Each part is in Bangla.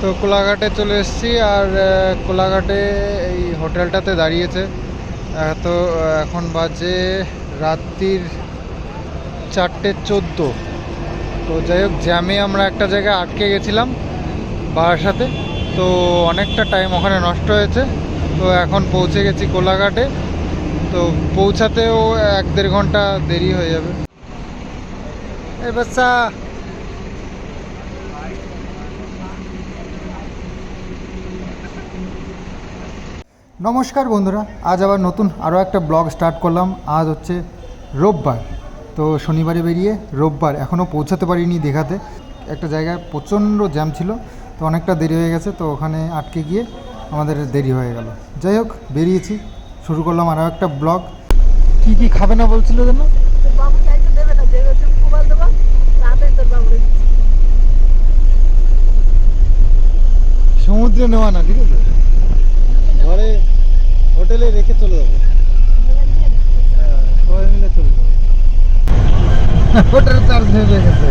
তো কোলাঘাটে চলে এসেছি আর কোলাঘাটে এই হোটেলটাতে দাঁড়িয়েছে। তো এখন বাজে রাত্রির চারটে চোদ্দ। তো যাই হোক, জ্যামে আমরা একটা জায়গায় আটকে গেছিলাম বারাসাতে তো অনেকটা টাইম ওখানে নষ্ট হয়েছে। তো এখন পৌঁছে গেছি কোলাঘাটে। তো পৌঁছাতেও এক দেড় ঘণ্টা দেরি হয়ে যাবে। বাচ্চা নমস্কার বন্ধুরা আজ আবার নতুন আরও একটা ব্লগ স্টার্ট করলাম। আজ হচ্ছে রোববার তো শনিবারে বেরিয়ে রোববার এখনও পৌঁছাতে পারিনি দীঘাতে। একটা জায়গায় প্রচণ্ড জ্যাম ছিল তো অনেকটা দেরি হয়ে গেছে তো ওখানে আটকে গিয়ে আমাদের দেরি হয়ে গেল। যাই হোক বেরিয়েছি শুরু করলাম আরও একটা ব্লগ। কি কি খাবে না বলছিল যেন? সমুদ্রে নেওয়া না ঠিক আছে? হোটেলে রেখে চলে যাব। হ্যাঁ, সবাই মিলে চলে যাব। ওটার চার্জ হয়ে গেছে।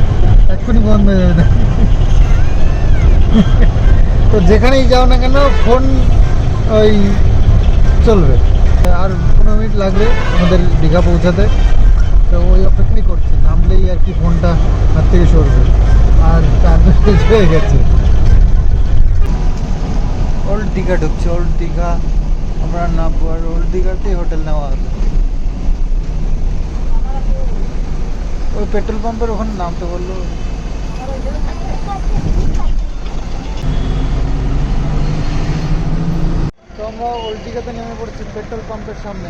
এক্ষুনি বন্ধ হয়ে যাবে। তো যেখানেই যাও না কেন ফোন ওই চলবে। আর পনেরো মিনিট লাগবে আমাদের দীঘা পৌঁছাতে। তো ওই অপেক্ষাই করছি নামলেই আর কি ফোনটা হাত থেকে সরবে। আর চার্জ হয়ে গেছে। ওল্ড দীঘা ঢুকছে ওল্ড দীঘা আমরা নামবো আর ওল্ড দীঘাতেই হোটেল নেওয়া হবে ওই পেট্রোল পাম্পের ওখানে নামতে বলল। তো আমরা ওল্ড দীঘাতে নেমে পড়ছি পেট্রোল পাম্পের সামনে।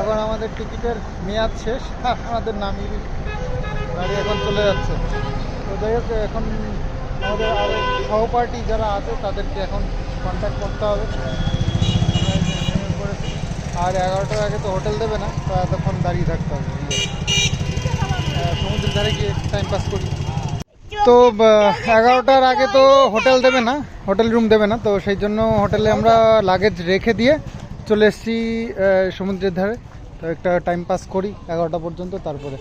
এখন আমাদের টিকিটের মেয়াদ শেষ। আমাদের নামিয়ে গাড়ি এখন চলে যাচ্ছে। তো যাই হোক, এখন আমাদের আরও সহপাঠী যারা আছে, তাদেরকে এখন কন্ট্যাক্ট করতে হবে আমরা এই যে নেমে পড়েছি। আর এগারোটার আগে তো হোটেল দেবে না তো এতক্ষণ দাঁড়িয়ে থাকতে হবে সমুদ্রের ধারে গিয়ে টাইম পাস করি। তো এগারোটার আগে তো হোটেল দেবে না হোটেল রুম দেবে না তো সেই জন্য হোটেলে আমরা লাগেজ রেখে দিয়ে চলে এসেছি সমুদ্রের ধারে। তো একটা টাইম পাস করি এগারোটা পর্যন্ত তারপরে।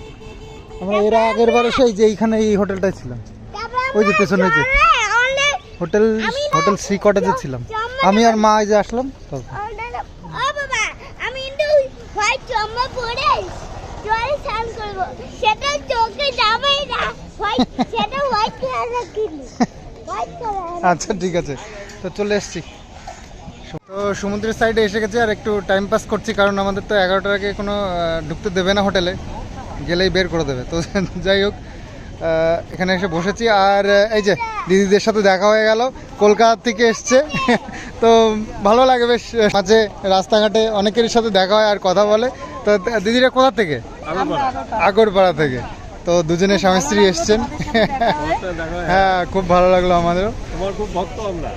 আমরা এর আগের বারে সেই যে এইখানে এই হোটেলটায় ছিলাম। ওই যে পেছনে যে হোটেল হোটেল সি কটেজে ছিলাম। আমি আর মা এই যে আসলাম তখন ও বাবা আমি কিন্তু হোয়াইট জামা আচ্ছা ঠিক আছে। তো চলে এসছি। তো সমুদ্রের সাইডে এসে গেছি আর একটু টাইম পাস করছি কারণ আমাদের তো এগারোটার আগে কোনো ঢুকতে দেবে না হোটেলে গেলেই বের করে দেবে। তো যাই হোক এখানে এসে বসেছি। আর এই যে দিদিদের সাথে দেখা হয়ে গেল। কলকাতা থেকে এসছে। তো ভালো লাগে বেশ। মাঝে রাস্তাঘাটে অনেকের সাথে দেখা হয় আর কথা বলে। তো দিদিরা কোথা থেকে? আগরপাড়া থেকে। তো দুজনে স্বামী স্ত্রী এসছেন। হ্যাঁ খুব ভালো লাগল আমাদেরও। তোমার খুব ভক্ত আমরা।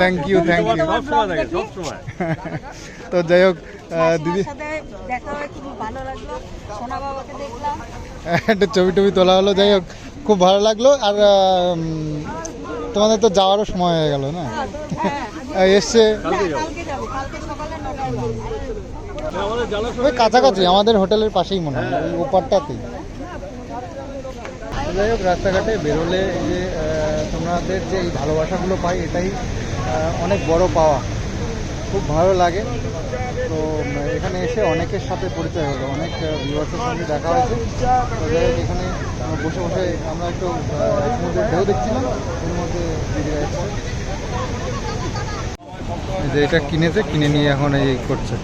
থ্যাংক ইউ থ্যাংক ইউ তো যাই হোক দিদি সাথে দেখা হয়ে খুব ভালো লাগল। সোনা বাবাকে দেখলাম। একটা ছবি টবি তোলা হলো যাই হোক খুব ভালো লাগল। আর তোমাদের তো যাওয়ারও সময় হয়ে গেল না? এই এসছে ওই কাছাকাছি, আমাদের হোটেলের পাশেই মনে হয়, ওই ওপারটাতেই যাই হোক, রাস্তাঘাটে বেরোলে যে তোমাদের যে এই ভালোবাসাগুলো পাই, এটাই অনেক বড় পাওয়া। খুব ভালো লাগে। তো, এখানে এসে অনেকের সাথে পরিচয় হলো, অনেক ভিউয়ার্সের সঙ্গে দেখা হয়েছে। তো যাই হোক, এখানে বসে বসে আমরা একটু সমুদ্রের ঢেউ দেখছিলাম, এর মধ্যে যে এটা কিনেছে, কিনে নিয়ে এখন এই করছে।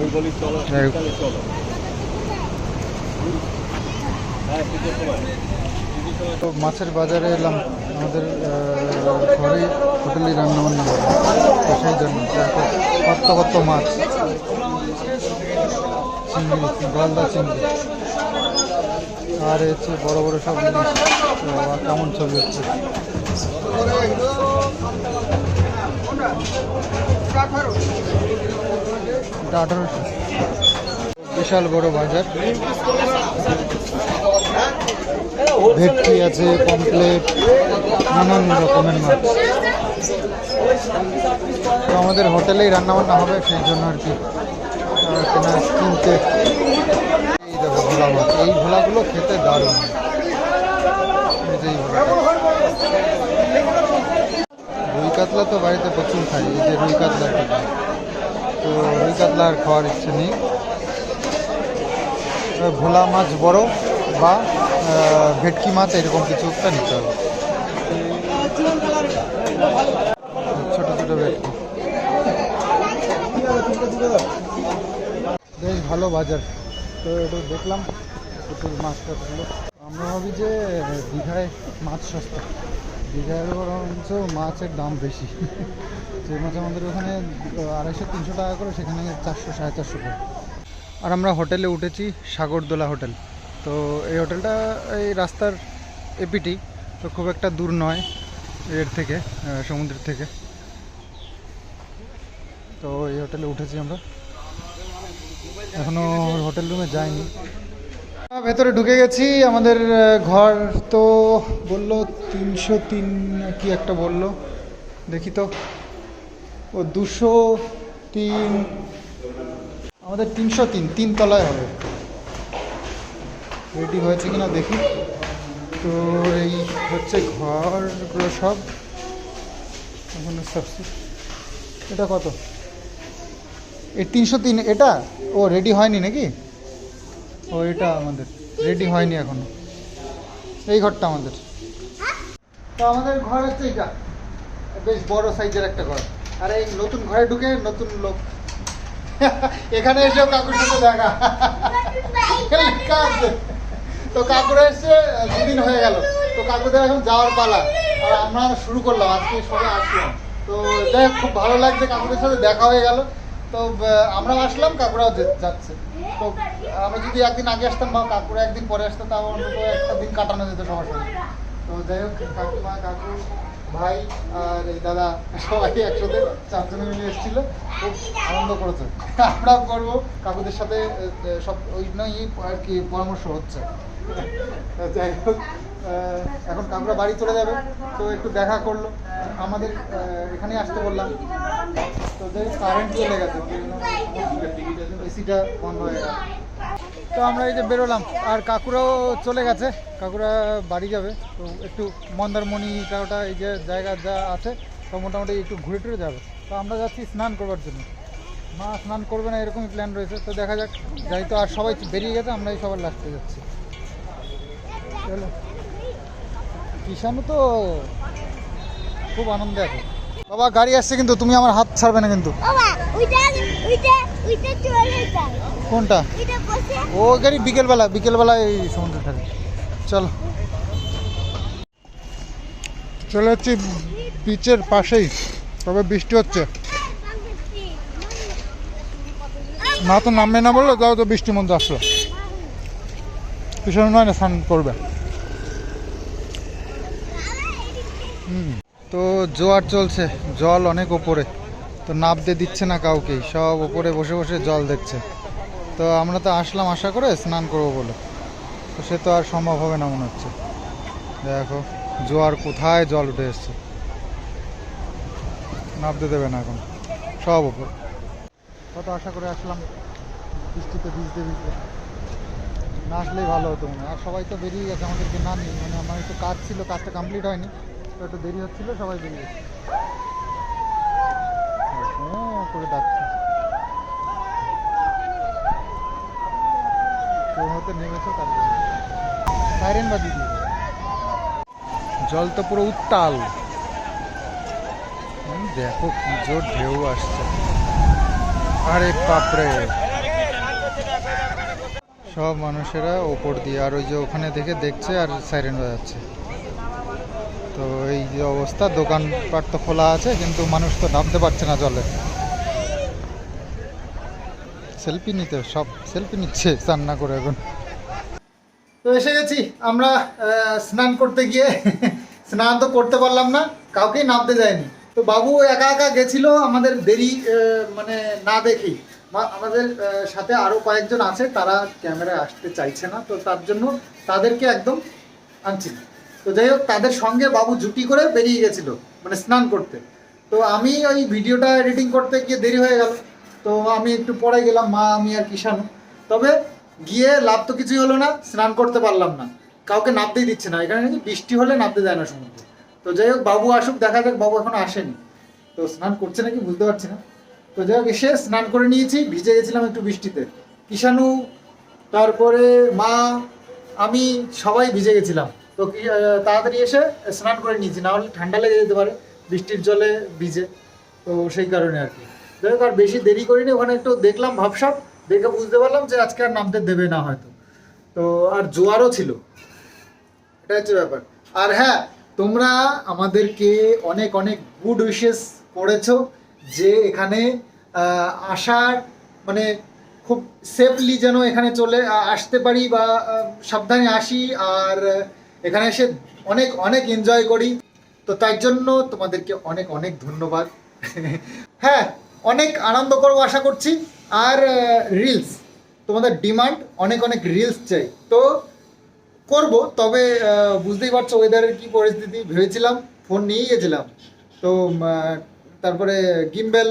আমি বলি চলো যাই চলো। হ্যাঁ তো মাছের বাজারে এলাম। আমাদের ঘরে হোটেলে রান্না বান্না হয়। তো সেই জন্য কত কত মাছ। চিংড়ি গলদা চিংড়ি। আর হচ্ছে বড় বড় সব জিনিস। কেমন ছবি হচ্ছে? এটা বিশাল বড় বাজার। ভেটকি আছে পমপ্লেট নানান রকমের মাছ। তো আমাদের হোটেলেই রান্না বান্না হবে, সেই জন্য আর কি। কিনতে। এই দেখো ভোলা মাছ। এই ভোলাগুলো খেতে দারুণ। ভোলাটা। কাতলা তো বাড়িতে প্রচুর খাই এই যে রুই কাতলা। তো রুই কাতলা আর খাওয়ার ইচ্ছে নেই। ভোলা মাছ বড় বা ভেটকি মাছ, এরকম কিছু একটা নিতে হবে। ছোটো, ছোট ভেটকি। বেশ ভালো বাজার। তো এটা দেখলাম প্রচুর মাছ টাছগুলো আমরা ভাবি যে, দীঘায় মাছ সস্তা। দীঘায় বরঞ্চ মাছের দাম বেশি। মাছ আমাদের ওখানে আড়াইশো, তিনশো টাকা করে, সেখানে চারশো, সাড়ে চারশো টাকা আর আমরা হোটেলে উঠেছি সাগরদোলা হোটেল। তো এই হোটেলটা এই রাস্তার এপিটি তো খুব একটা দূর নয় এর থেকে সমুদ্রের থেকে। তো এই হোটেলে উঠেছি আমরা। এখনও হোটেল রুমে যাইনি। ভেতরে ঢুকে গেছি, আমাদের ঘর তো বলল তিনশো তিন কি একটা বলল। দেখি তো। ও দুশো তিন, আমাদের তিনশো তিন তিন তলায় হবে। রেডি হয়েছে কিনা দেখি। তো এই হচ্ছে ঘরগুলো সব। ওখানে সব এটা কত? এই তিনশো তিন, এটা? ও রেডি হয়নি নাকি? ও, এটা আমাদের। রেডি হয়নি এখনও। এই ঘরটা আমাদের। তো আমাদের ঘর হচ্ছে এটা। বেশ বড় সাইজের একটা ঘর। আর এই নতুন ঘরে ঢুকে নতুন লোক। এখানে এসেও কাকুর সাথে দেখা। তো কাকুরা এসছে দুদিন হয়ে গেল। তো কাকুদের এখন যাওয়ার পালা। আর আমরা শুরু করলাম আজকে সবাই আসলাম। তো যাই খুব ভালো লাগছে কাকুদের সাথে দেখা হয়ে গেল। তো আহ, আমরাও আসলাম কাকুরাও যাচ্ছে। তো আমরা যদি একদিন আগে আসতাম বা কাকুরা একদিন পরে আসতাম তাও অন্তত একটা দিন কাটানো যেত সবার সাথে তো যাই হোক কাকিমা কাকু ভাই আর এই দাদা সবাই একসাথে চারজনে মিলে এসেছিল। খুব আনন্দ করেছে। আমরাও করব। কাকুদের সাথে সব ওই নয় আর কি পরামর্শ হচ্ছে। যাই হোক এখন কাকুরা বাড়ি চলে যাবে। তো একটু দেখা করল। আমাদের এখানে আসতে বললাম। তো যাই কারেন্ট চলে গেছে। এসিটা বন্ধ হয়ে গেল তো আমরা এই যে বেরোলাম। আর কাকুরাও চলে গেছে। কাকুরা বাড়ি যাবে। তো একটু মন্দারমণিটা ওটা এই যে জায়গা যা আছে তো মোটামুটি একটু ঘুরে টুরে যাবে। তো আমরা যাচ্ছি স্নান করবার জন্য। মা স্নান করবে না, এরকমই প্ল্যান রয়েছে। তো দেখা যাক। যাই তো, আর সবাই বেরিয়ে গেছে, আমরাই সবার লাস্টে যাচ্ছি। চলো। তো খুব আনন্দে আছে। বাবা, গাড়ি আসছে কিন্তু, তুমি আমার হাত ছাড়বে না কিন্তু। কোনটা? ও গাড়ি বিকেলবেলা বিকেলবেলা এই সমুদ্রে থাকে চলো। চলে যাচ্ছি বিচের পাশেই। তবে বৃষ্টি হচ্ছে। না তো নামবে না বলল তাও তো বৃষ্টির মধ্যে আসলো। পিছনে নয় না স্নান করবে। হুম তো জোয়ার চলছে। জল অনেক ওপরে। তো নামতে দিচ্ছে না কাউকেই। সব ওপরে বসে বসে জল দেখছে। তো আমরা তো আসলাম আশা করে স্নান করব বলে। তো সে তো আর সম্ভব হবে না মনে হচ্ছে। দেখো, জোয়ার কোথায়? জল উঠে এসছে। নামতে দেবে না এখন। সব ওপর। কত আশা করে আসলাম। বৃষ্টিতে ভিজতে ভিজতে। না আসলেই ভালো হতো মনে। আর সবাই তো বেরিয়ে গেছে, আমাদেরকে না নিয়ে। মানে আমার একটু কাজ ছিল, কাজটা কমপ্লিট হয়নি। তো একটু দেরি হচ্ছিল, সবাই বেরিয়ে গেছে। হ্যাঁ করে ডাকছে। সাইরেন জল তো পুরো উত্তাল। দেখো কি জোর ঢেউ আসছে। আরে বাপরে। সব মানুষেরা ওপর দিয়ে, আর ওই যে ওখানে দেখে দেখছে আর সাইরেন বাজাচ্ছে। তো এই যে অবস্থা, দোকানপাট তো খোলা আছে, কিন্তু মানুষ তো নামতে পারছে না জলে। সেলফি নিতে, সব সেলফি নিচ্ছে স্নান না করে এখন। তো এসে গেছি, আমরা স্নান করতে গিয়ে, স্নান তো করতে পারলাম না, কাউকেই নামতে যায়নি। তো বাবু একা একা গেছিল আমাদের দেরি মানে না দেখেই। আমাদের সাথে আরও কয়েকজন আছে, তারা ক্যামেরায় আসতে চাইছে না, তো তার জন্য তাদেরকে একদম আনছি। তো যাই হোক, তাদের সঙ্গে বাবু জুটি করে বেরিয়ে গেছিল মানে স্নান করতে। তো আমি ওই ভিডিওটা এডিটিং করতে গিয়ে দেরি হয়ে গেল। তো আমি একটু পরে গেলাম, মা, আমি আর কিষানু। তবে গিয়ে লাভ তো কিছুই হলো না, স্নান করতে পারলাম না। কাউকে নামতেই দিচ্ছে না। এখানে নাকি বৃষ্টি হলে নামতে দেয় না সমুদ্রে। তো যাই হোক, বাবু আসুক, দেখা যাক, বাবু এখন আসেনি। তো স্নান করছে নাকি বুঝতে পারছি না। তো যাই হোক, এসে স্নান করে নিয়েছি, ভিজে গেছিলাম একটু বৃষ্টিতে। কিষানু, তারপরে মা, আমি সবাই ভিজে গেছিলাম। তো তাড়াতাড়ি এসে স্নান করে নিয়েছি, না হলে ঠান্ডা লেগে যেতে পারে, বৃষ্টির জলে ভিজে। তো সেই কারণে আর কি। আর বেশি দেরি করিনি, ওখানে একটু দেখলাম ভাবসাব, দেখে বুঝতে পারলাম যে আজকে আর নামতে দেবে না হয়তো। তো, আর জোয়ারও ছিল। এটা হচ্ছে ব্যাপার। আর হ্যাঁ তোমরা আমাদেরকে অনেক অনেক গুড উইশেস করেছ যে এখানে আসার মানে খুব সেফলি যেন এখানে চলে আসতে পারি বা সাবধানে আসি, আর এখানে এসে অনেক অনেক এনজয় করি। তো তার জন্য তোমাদেরকে অনেক অনেক ধন্যবাদ। হ্যাঁ অনেক আনন্দ করব আশা করছি। আর রিলস তোমাদের ডিমান্ড অনেক অনেক রিলস চাই। তো করব, তবে বুঝতেই পারছ ওয়েদারের কি পরিস্থিতি, ভেবেছিলাম ফোন নিয়ে গেছিলাম। তো তারপরে গিম্বেল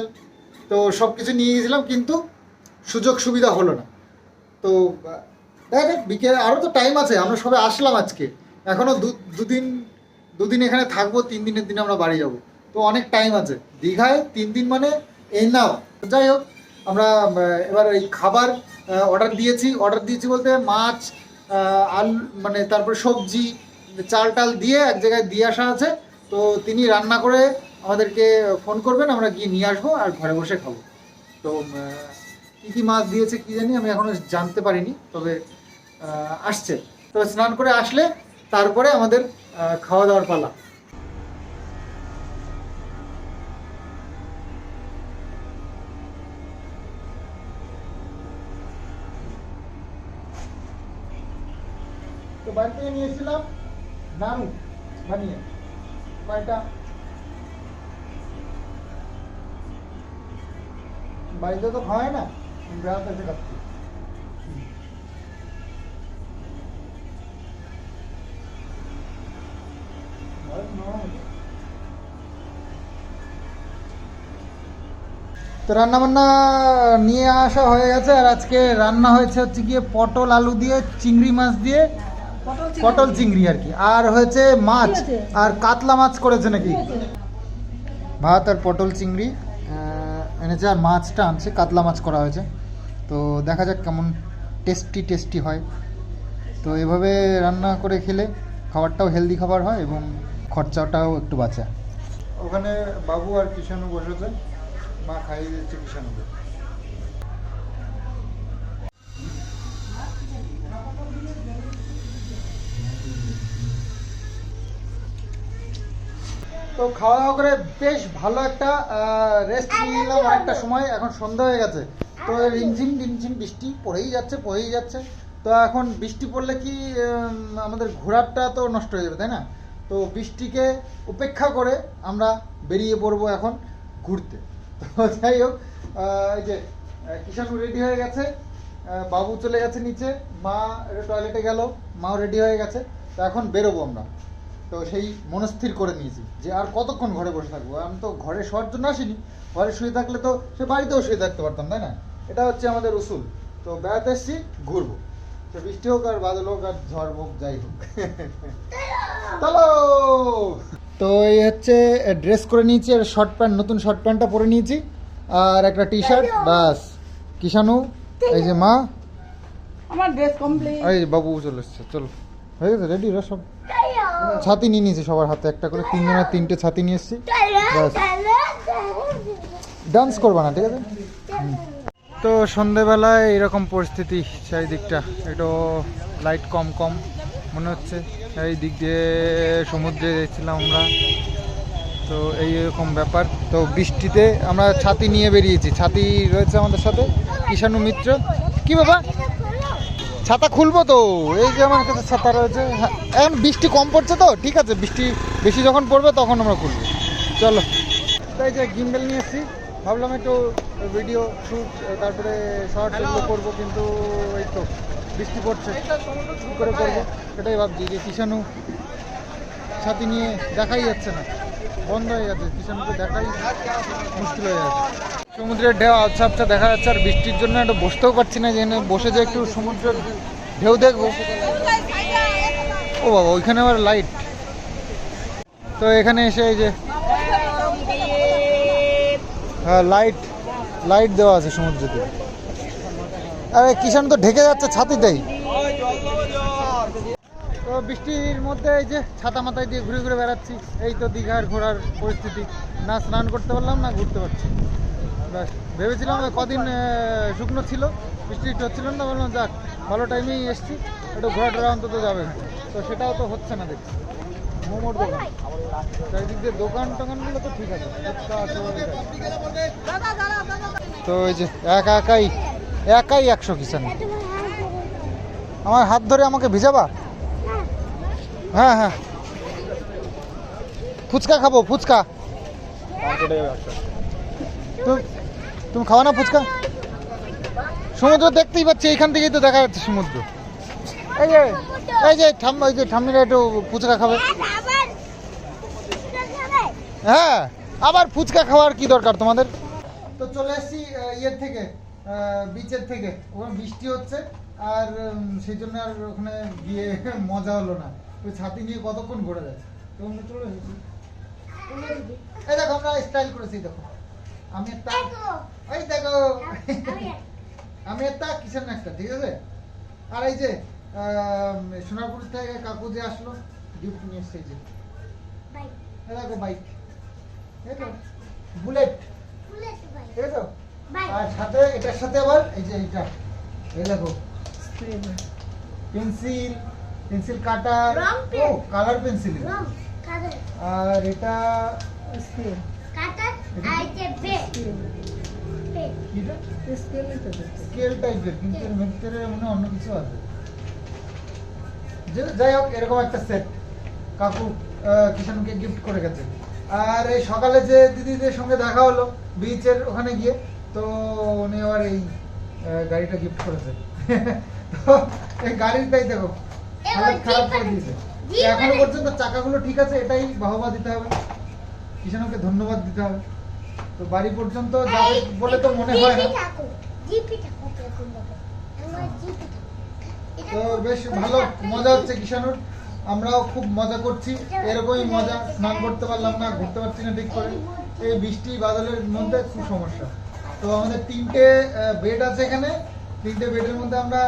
তো সব কিছু নিয়ে গেছিলাম, কিন্তু সুযোগ সুবিধা হলো না। তো দেখা যাক, বিকেলে আরও তো টাইম আছে, আমরা সবে আসলাম আজকে। এখনও দু, দুদিন দুদিন এখানে থাকব, তিন দিনের দিন আমরা বাড়ি যাব। তো অনেক টাইম আছে। দীঘায় তিন দিন মানে এই নাও। যাই হোক, আমরা এবার এই খাবার অর্ডার দিয়েছি। অর্ডার দিয়েছি বলতে মাছ আলু মানে তারপর সবজি, চাল টাল দিয়ে এক জায়গায় দিয়ে আসা আছে। তো তিনি রান্না করে আমাদেরকে ফোন করবেন, আমরা গিয়ে নিয়ে আসব আর ঘরে বসে খাব। তো কি কি মাছ দিয়েছে কি জানি, আমি এখনও জানতে পারিনি, তবে আসছে। তো স্নান করে আসলে তারপরে আমাদের খাওয়া দাওয়ার পালা। বাড়ি থেকে নিয়েছিলাম, নাড়ু বানিয়ে, কয়টা? বাড়িতে তো খাওয়ায় না বেড়াতে খাচ্ছি। তো রান্না বান্না নিয়ে আসা হয়ে গেছে, আর আজকে রান্না হয়েছে হচ্ছে গিয়ে পটল আলু দিয়ে, চিংড়ি মাছ দিয়ে পটল চিংড়ি। আর কি। আর হয়েছে মাছ। আর কাতলা মাছ করেছে নাকি? ভাত আর পটল চিংড়ি। এনেছে আর মাছটা আনছে। কাতলা মাছ করা হয়েছে। তো দেখা যাক কেমন টেস্টি টেস্টি হয়। তো এভাবে রান্না করে খেলে খাবারটাও হেলদি খাবার হয় এবং খরচাটাও একটু বাঁচে। ওখানে বাবু আর কিষানু বসেছে। মা খাইয়ে দিচ্ছে কিষানুকে। তো খাওয়া দাওয়া করে বেশ ভালো একটা রেস্ট নিয়ে নিলাম। অনেকটা সময় এখন সন্ধ্যা হয়ে গেছে। তো রিমঝিম রিমঝিম বৃষ্টি পড়েই যাচ্ছে পড়েই যাচ্ছে। তো এখন বৃষ্টি পড়লে কি আমাদের ঘোরারটা তো নষ্ট হয়ে যাবে, তাই না? তো বৃষ্টিকে উপেক্ষা করে আমরা বেরিয়ে পড়ব এখন ঘুরতে। তো যাই হোক এই যে কিষাণ রেডি হয়ে গেছে। বাবু চলে গেছে নিচে। মা টয়লেটে গেল, মাও রেডি হয়ে গেছে। তো এখন বেরোবো আমরা। তো সেই মনস্থির করে নিয়েছি যে আর কতক্ষণ ঘরে বসে থাকব? আমি তো ঘরে শোয়ার জন্য আসিনি। ঘরে শুয়ে থাকলে তো সে বাড়িতেও শুয়ে থাকতে পারতাম তাই না? এটা হচ্ছে আমাদের উসুল। তো বেড়াতে এসছি ঘুরবো। তো বৃষ্টি হোক আর বাদল হোক আর ঝড় হোক যাই হোক। চলো তো এই হচ্ছে ড্রেস করে নিয়েছি আর শর্ট প্যান্ট নতুন শর্ট প্যান্টটা পরে নিয়েছি। আর একটা টি শার্ট বাস। কিষানু এই যে মা। আমার ড্রেস কমপ্লিট এই বাবু চলে এসছে চলো। হয়ে গেছে রেডি সব। ছাতি নিয়ে নিয়েছি সবার হাতে, একটা করে, তিনজনের তিনটে ছাতি নিয়ে এসেছি। ব্যাস। ডান্স করবা না, ঠিক আছে? তো সন্ধেবেলায় এরকম পরিস্থিতি চারিদিকটা একটু লাইট কম কম মনে হচ্ছে। এই দিক দিয়ে সমুদ্রে যাচ্ছিলাম আমরা। তো এই এরকম ব্যাপার। তো বৃষ্টিতে আমরা ছাতি নিয়ে বেরিয়েছি। ছাতি রয়েছে আমাদের সাথে কিষাণু মিত্র। কি বাবা? ছাতা খুলবো তো। এই যে আমার কাছে ছাতা রয়েছে। হ্যাঁ, এখন বৃষ্টি কম পড়ছে তো? ঠিক আছে বৃষ্টি বেশি যখন পড়বে তখন আমরা খুলবো। চলো। তাই যে গিম্বেল নিয়ে এসেছি। ভাবলাম একটু ভিডিও শ্যুট তারপরে শর্ট এগুলো করব কিন্তু এই তো বৃষ্টি পড়ছে। কী করে করব? সেটাই ভাবছি যে কিষাণু ছাতি নিয়ে দেখাই যাচ্ছে না। বন্ধ হয়ে গেছে কিষাণুকে দেখাই মুশকিল হয়ে যাচ্ছে। সমুদ্রের ঢেউ আচ্ছা আচ্ছা দেখা যাচ্ছে আর বৃষ্টির জন্য একটা বসতেও পারছি না, যেখানে বসে যে একটু সমুদ্রের ঢেউ দেখব। ও বাবা, ওইখানে আবার লাইট তো এখানে এসে এই যে হ্যাঁ লাইট লাইট দেওয়া আছে সমুদ্রতে আরে কিষান তো ঢেকে যাচ্ছে ছাতিতেই। তো বৃষ্টির মধ্যে এই যে ছাতা মাথায় দিয়ে ঘুরে ঘুরে বেড়াচ্ছি, এই তো দীঘার ঘোরার পরিস্থিতি। না স্নান করতে পারলাম, না ঘুরতে পারছি। ব্যাস ভেবেছিলাম কদিন শুকনো ছিল বৃষ্টি হচ্ছিল না বললাম যাক ভালো টাইমেই এসছি একটু ঘোরা টোরা অন্তত যাবে। তো সেটাও তো হচ্ছে না দেখছি। মোমোর দোকান। চারিদিক দিয়ে দোকান টোকানগুলো তো ঠিক আছে তো ওই যে একা একাই একাই একশো কিষান। আমার হাত ধরে আমাকে ভিজাবা? হ্যাঁ হ্যাঁ। ফুচকা খাব ফুচকা। তুমি তুমি খাওয়া না ফুচকা? সমুদ্র দেখতেই পাচ্ছি, এইখান থেকেই তো দেখা যাচ্ছে সমুদ্র। এই যে এই যে, ঠাম ওই যে ঠাম্মিরা একটু ফুচকা খাবে? হ্যাঁ আবার ফুচকা খাওয়ার কি দরকার তোমাদের? তো চলে এসেছি ইয়ের থেকে বিচের থেকে। ওখানে বৃষ্টি হচ্ছে, আর সেই জন্য আর ওখানে গিয়ে মজা হলো না। ওই ছাতি নিয়ে কতক্ষণ ঘোরা যায়? তো আমরা চলে এসেছি। এই দেখো, আমরা স্টাইল করেছি, দেখো। আমি একটা এই দেখো। আমি- একটা কিষান একটা ঠিক আছে? আর এই যে সোনারপুর থেকে কাকু যে আসলো গিফট নিয়ে এসছে যে। দেখো বাইক বুলেট বুলেট ঠিক আছে আর সাথে এটার সাথে আবার এই যে এইটা। এই দেখো। Pencil pencil cutter. ও কালার পেন্সিল। আর এটা কাটার, আর। কিটা স্কেল টাইপের কিন্তু এর ভিতরে মনে অন্য কিছু আছে। যাই হোক এরকম একটা সেট কাকু কিষানকে গিফট করে গেছে। আর এই সকালে যে দিদিদের সঙ্গে দেখা হলো বিচের ওখানে গিয়ে তো উনি আবার এই গাড়িটা গিফট করেছে। তো এই গাড়িটাই দেখো হালত খারাপ করে দিয়েছে। এখনও বানাচ্ছে। পর্যন্ত চাকাগুলো ঠিক আছে এটাই বাহবা দিতে হবে। কিষানকে ধন্যবাদ দিতে হবে। তো বাড়ি পর্যন্ত যাবে বলে তো মনে হয় না। এটা তো বেশ ভালো মজা হচ্ছে কিষানুর আমরাও খুব মজা করছি। এরকমই মজা স্নান করতে পারলাম না ঘুরতে পারছি না ঠিক করে। এই বৃষ্টি বাদলের মধ্যে খুব সমস্যা। তো আমাদের তিনটে বেড আছে এখানে। তিনটে বেডের মধ্যে আমরা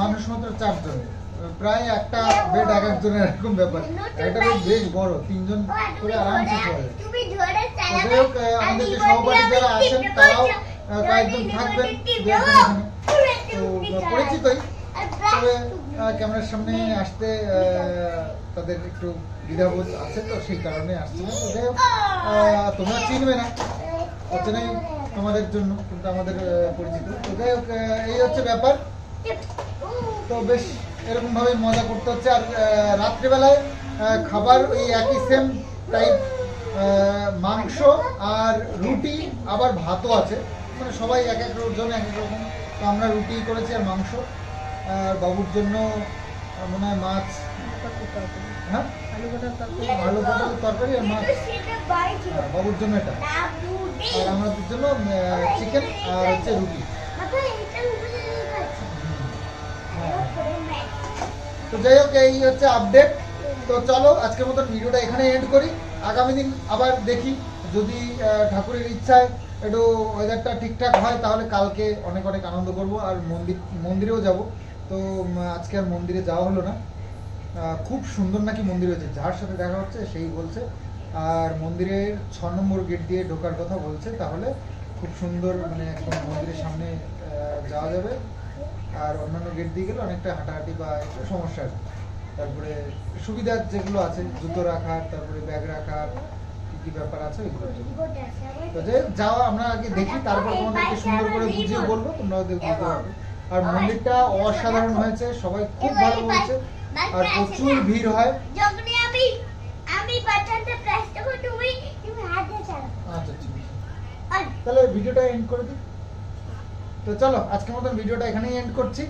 মানুষ মাত্র চারজন। প্রায় একটা বেড এক একজনের এরকম ব্যাপার। একটা বেড বেশ বড়, তিনজন করে আরামসে চালাবে। যাই হোক আমাদের যে সহপাঠী যারা আছেন, তারাও কয়েকজন থাকবেন তো পরিচিতই। তবে ক্যামেরার সামনে আসতে তাদের একটু দ্বিধাবোধ আছে তো, সেই কারণে আসছে না। যাই হোক তোমরা চিনবে না। অচেনাই তোমাদের জন্য, কিন্তু আমাদের পরিচিত। তো যাই হোক এই হচ্ছে ব্যাপার। তো বেশ এরকম ভাবে মজা করতে হচ্ছে। আর রাত্রিবেলায় খাবার ওই একই সেম টাইপ মাংস আর রুটি আবার ভাতও আছে। মানে সবাই এক এক জন এক এক রকম। তো আমরা রুটি করেছি আর মাংস। আর বাবুর জন্য মনে হয় মাছ। হ্যাঁ? আলু তরকারি মাছ। হ্যাঁ, বাবুর জন্য এটা। আর আমাদের জন্য চিকেন আর হচ্ছে রুটি। যাই হোক, এই হচ্ছে আপডেট তো চলো, আজকের মতন ভিডিওটা এখানে এন্ড করি। আগামী দিন আবার দেখি। যদি ঠাকুরের ইচ্ছায় একটু ওয়েদারটা ঠিকঠাক হয়, তাহলে কালকে অনেক অনেক আনন্দ করব আর মন্দির, মন্দিরেও যাব। তো আজকে আর মন্দিরে যাওয়া হলো না। খুব সুন্দর নাকি মন্দির হয়েছে। যার সাথে দেখা হচ্ছে, সেই বলছে। আর মন্দিরের ছ নম্বর গেট দিয়ে ঢোকার কথা বলছে, তাহলে খুব সুন্দর মানে একদম মন্দিরের সামনে যাওয়া যাবে। আর অন্যান্য গেট দিয়ে গেলে অনেকটা হাঁটাহাঁটি বা একটু সমস্যা আছে তারপরে সুবিধার যেগুলো আছে জুতো রাখার তারপরে ব্যাগ রাখার কি কি ব্যাপার আছে ওইগুলোর জন্য তো হোক, যাওয়া আমরা আগে দেখি তারপর তোমাদেরকে সুন্দর করে বুঝিয়ে বলব তোমরা বুঝতে পারবে। আর মন্দিরটা অসাধারণ হয়েছে সবাই খুব ভালো বলছে আর প্রচুর ভিড় হয়। আমি আমি বাটনটা প্রেস করব তুমি তুমি হাতে চালাও। আচ্ছা ঠিক আছে। তাহলে ভিডিওটা এন্ড করে দিই। তো চলো, আজকের মতন ভিডিওটা এখানেই এন্ড করছি।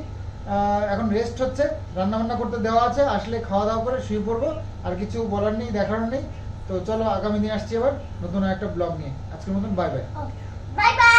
এখন রেস্ট হচ্ছে, রান্নাবান্না করতে দেওয়া আছে, আসলে খাওয়া দাওয়া করে শুয়ে পড়ব, আর কিছু বলার নেই দেখানোর নেই। তো চলো, আগামী দিন আসছি এবার নতুন একটা ব্লগ নিয়ে। আজকের মতন বাই বাই ও